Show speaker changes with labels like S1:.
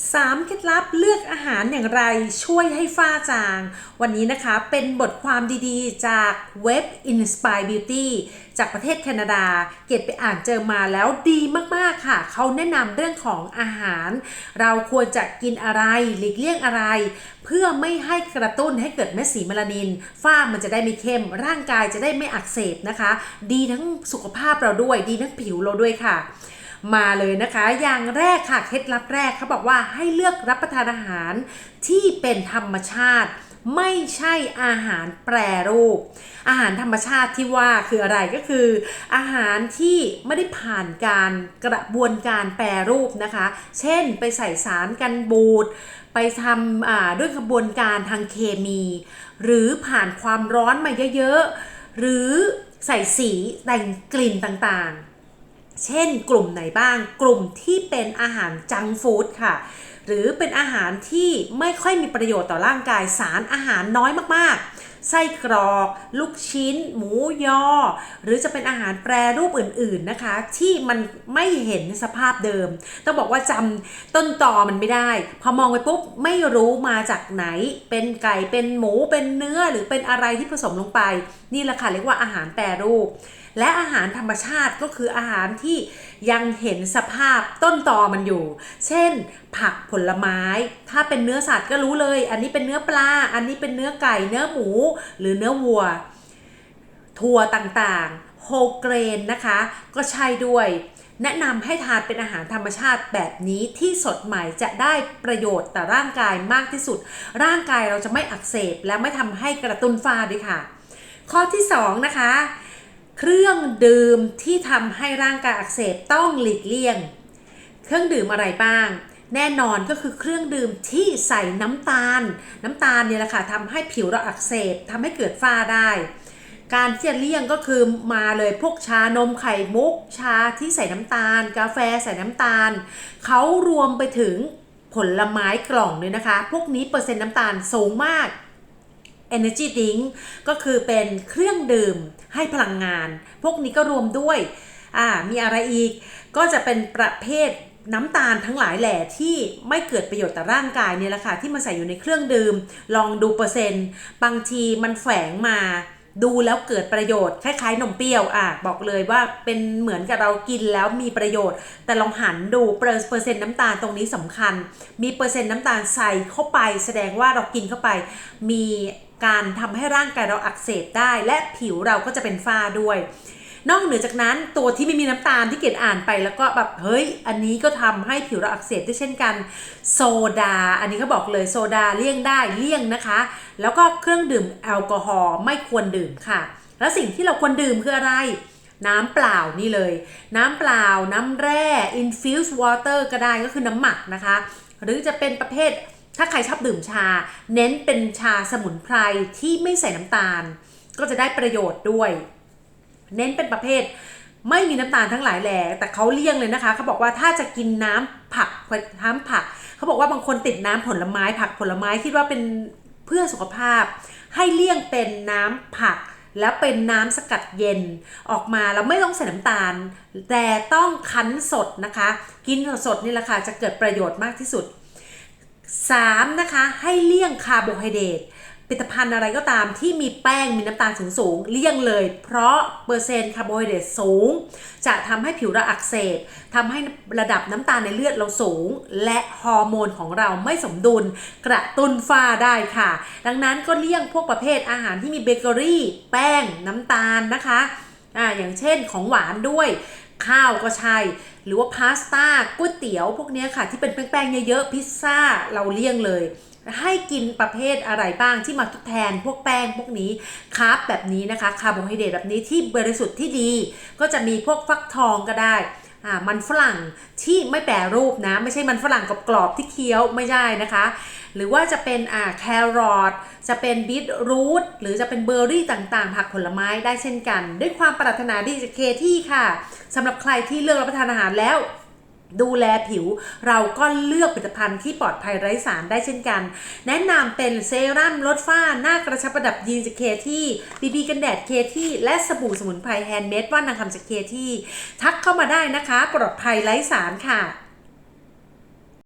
S1: 3เคล็ดลับเลือกอาหารอย่างไรช่วยให้ฝ้าจาง วันนี้นะคะเป็นบทความดีๆ จากเว็บ Inspire Beauty จากประเทศแคนาดา เกดไปอ่านเจอมาแล้วดีมากๆค่ะ เขาแนะนำเรื่องของอาหาร เราควรจะกินอะไรหลีกเลี่ยงอะไร เพื่อไม่ให้กระตุ้นให้เกิดเม็ดสีเมลานิน ฝ้ามันจะได้ไม่เข้ม ร่างกายจะได้ไม่อักเสบนะคะ ดีทั้งสุขภาพเราด้วย ดีทั้งผิวเราด้วยค่ะ มาเลยนะคะ อย่างแรกค่ะเคล็ดลับแรกเขาบอกว่าให้เลือกรับประทานอาหารที่เป็นธรรมชาติไม่ใช่อาหารแปรรูป อาหารธรรมชาติที่ว่าคืออะไรก็คือ อาหารที่ไม่ได้ผ่านการกระบวนการแปรรูปนะคะ เช่นไปใส่สารกันบูดไปทำด้วยกระบวนการทางเคมี หรือผ่านความร้อนมาเยอะๆ หรือใส่สีแต่งกลิ่นต่างๆ เช่นกลุ่มไหนบ้าง กลุ่มที่เป็นอาหารจังฟู้ดค่ะหรือเป็นอาหารที่ไม่ค่อยมีประโยชน์ต่อร่างกายสารอาหารน้อยมากๆ ไส้กรอก ลูกชิ้น หมูยอ หรือจะเป็นอาหารแปรรูปอื่นๆนะคะ ที่มันไม่เห็นสภาพเดิม ต้องบอกว่าจำต้นตอมันไม่ได้ พอมองไปปุ๊บไม่รู้มาจากไหน เป็นไก่เป็นหมูเป็นเนื้อหรือเป็นอะไรที่ผสมลงไป นี่แหละค่ะเรียกว่าอาหารแปรรูปและอาหารธรรมชาติก็คืออาหารที่ยังเห็นสภาพต้นตอมันอยู่ เช่น ผักผผลไม้ ถ้าเป็นเนื้อสัตว์ก็รู้เลย อันนี้เป็นเนื้อปลา อันนี้เป็นเนื้อไก่ เนื้อหมู หรือเนื้อวัว ถั่วต่างๆ โฮเกรนนะคะ ก็ใช่ด้วย แนะนำให้ทานเป็นอาหารธรรมชาติแบบนี้ที่สดใหม่จะได้ประโยชน์ต่อร่างกายมากที่สุด ร่างกายเราจะไม่อักเสบและไม่ทำให้กระตุ้นฝ้าด้วยค่ะ ข้อที่สองนะคะเครื่องดื่มที่ทำให้ร่างกายอักเสบต้องหลีกเลี่ยง เครื่องดื่มอะไรบ้าง แน่นอนก็คือเครื่องดื่มที่ใส่น้ำตาล น้ำตาลเนี่ยแหละค่ะทำให้ผิวเราอักเสบทำให้เกิดฝ้าได้ การที่จะเลี่ยงก็คือมาเลยพวกชานมไข่มุก ชาที่ใส่น้ำตาล กาแฟใส่น้ำตาล เขารวมไปถึงผลไม้กล่องด้วยนะคะ พวกนี้เปอร์เซ็นต์น้ำตาลสูงมาก Energy Drink ก็คือเป็นเครื่องดื่มให้พลังงาน พวกนี้ก็รวมด้วย อ่า มีอะไรอีก ก็จะเป็นประเภท น้ำตาลทั้งหลายแหล่ที่ไม่เกิดประโยชน์ต่อร่างกายเนี่ยแหละค่ะที่มาใส่อยู่ในเครื่องดื่ม ลองดูเปอร์เซ็นต์ บางทีมันแฝงมาดูแล้วเกิดประโยชน์คล้ายๆนมเปรี้ยวอะบอกเลยว่าเป็นเหมือนกับเรากินแล้วมีประโยชน์ แต่ลองหันดูเปอร์เซ็นต์น้ำตาลตรงนี้สำคัญ มีเปอร์เซ็นต์น้ำตาลใส่เข้าไป แสดงว่าเรากินเข้าไป มีการทำให้ร่างกายเราอักเสบได้ และผิวเราก็จะเป็นฝ้าด้วย นอกเหนือจากนั้นตัวที่ไม่มีน้ำตาลที่เกดอ่านไปแล้วก็แบบเฮ้ย อันนี้ก็ทำให้ผิวเราอักเสบด้วยเช่นกัน โซดา อันนี้เขาบอกเลยโซดาเลี่ยงได้เลี่ยงนะคะ แล้วก็เครื่องดื่มแอลกอฮอล์ไม่ควรดื่มค่ะ แล้วสิ่งที่เราควรดื่มคืออะไรน้ำเปล่านี่เลย น้ำเปล่า น้ำแร่ infused water ก็ได้ก็คือน้ำหมักนะคะ หรือจะเป็นประเภทถ้าใครชอบดื่มชา เน้นเป็นชาสมุนไพรที่ไม่ใส่น้ำตาล ก็จะได้ประโยชน์ด้วย เน้นเป็นประเภท ไม่มีน้ำตาลทั้งหลายแหล่แต่เขาเลี่ยงเลยนะคะเขาบอกว่าถ้าจะกินน้ำผักน้ำผักเขาบอกว่าบางคนติดน้ำผลไม้ผักผลไม้คิดว่าเป็นเพื่อสุขภาพ ให้เลี่ยงเป็นน้ำผักแล้วเป็นน้ำสกัดเย็นออกมาแล้วไม่ต้องใส่น้ำตาล แต่ต้องคั้นสดนะคะ กินสดๆนี่แหละค่ะจะเกิดประโยชน์มากที่สุด 3. นะคะให้เลี่ยงคาร์โบไฮเดรต ลิตภัณฑ์อะไรก็ตามที่มีแป้งมีน้ำตาลสูงสูงเลี่ยงเลย เพราะเปอร์เซ็นต์คาร์โบไฮเดรตสูง จะทำให้ผิวเราอักเสบทำให้ระดับน้ำตาลในเลือดเราสูง และฮอร์โมนของเราไม่สมดุล กระตุ้นฝ้าได้ค่ะ ดังนั้นก็เลี่ยงพวกประเภทอาหารที่มีเบเกอรี่ แป้งน้ำตาลนะคะอ่าอย่างเช่นของหวานด้วย ข้าวก็ใช่ หรือว่าพาสต้าก๋วยเตี๋ยวพวกนี้ค่ะ ที่เป็นแป้งๆเยอะๆพิซซ่าเราเลี่ยงเลย ให้กินประเภทอะไรบ้างที่มาทดแทนพวกแป้งพวกนี้คาร์บแบบนี้นะคะคาร์โบไฮเดรตแบบนี้ที่บริสุทธิ์ที่ดี ก็จะมีพวกฟักทองก็ได้ อ่ามันฝรั่งที่ไม่แปรรูปนะ ไม่ใช่มันฝรั่งกรอบๆที่เคี้ยวไม่ได้นะคะ หรือว่าจะเป็นอ่าแครอทจะเป็นบีทรูทหรือจะเป็นเบอร์รี่ต่างๆ ผักผลไม้ได้เช่นกัน ด้วยความปรารถนาดีจากเคที่ค่ะสำหรับใครที่เลือกรับประทานอาหารแล้ว ดูแลผิวเราก็เลือกผลิตภัณฑ์ที่ปลอดภัยไร้สารได้เช่นกัน แนะนำเป็นเซรั่มลดฝ้า หน้ากระชับประดับยีนจากเคที่บีบีกันแดดเคที่และสบู่สมุนไพรแฮนด์เมดว่านางคำจากเคที่ทักเข้ามาได้นะคะ ปลอดภัยไร้สารค่ะ